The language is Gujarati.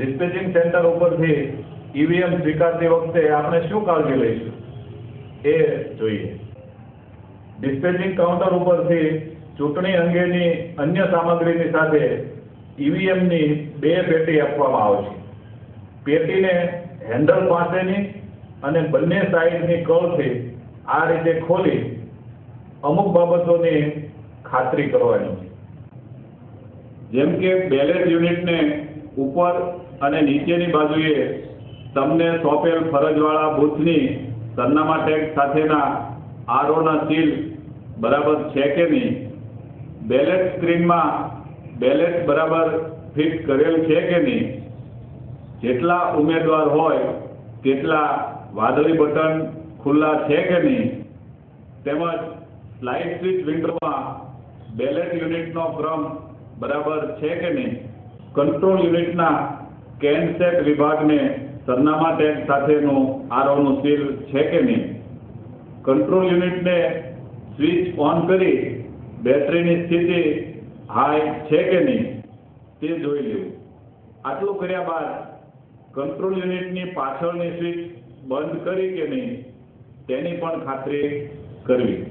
ડિસ્પેચિંગ સેન્ટર ઉપરથી ઈવીએમ સ્વીકારતી વખતે આપણે શું કાળજી લઈશું? એ જોઈએ. ડિસ્પેચિંગ કાઉન્ટર ઉપરથી ચૂંટણી અંગેની અન્ય સામગ્રીની સાથે ઈવીએમની બે પેટી આપવામાં આવશે પેટીને હેન્ડલ પાસેની અને બંને સાઈડની કળથી આ રીતે ખોલી અમુક બાબતોની ખાતરી કરવાની છે. જેમ કે બેલેટ યુનિટને ઉપર અને નીચેની બાજુએ તમને સોંપેલ ફરજવાળા બૂથની સરનામા ટેગ સાથેના આરઓના સીલ બરાબર છે કે નહીં? બેલેટ સ્ક્રીનમાં બેલેટ બરાબર ફિટ કરેલ છે કે નહીં? જેટલા ઉમેદવાર હોય તેટલા વાદળી બટન ખુલ્લા છે કે નહીં? તેમજ લાઇટ સ્વિચ વિન્ડોમાં બેલેટ યુનિટનો ક્રમ બરાબર છે કે નહીં? કંટ્રોલ યુનિટના કેનસેટ વિભાગને સરનામા ટેગ સાથેનું આરઓનું સીલ છે કે નહીં? કંટ્રોલ યુનિટને સ્વિચ ઓન કરી બેટરીની સ્થિતિ હાઈ છે કે નહીં? તે જોઈ લેવું આટલું કર્યા બાદ કંટ્રોલ યુનિટની પાછળની સ્વિચ બંધ કરી કે નહીં? તેની પણ ખાતરી કરવી.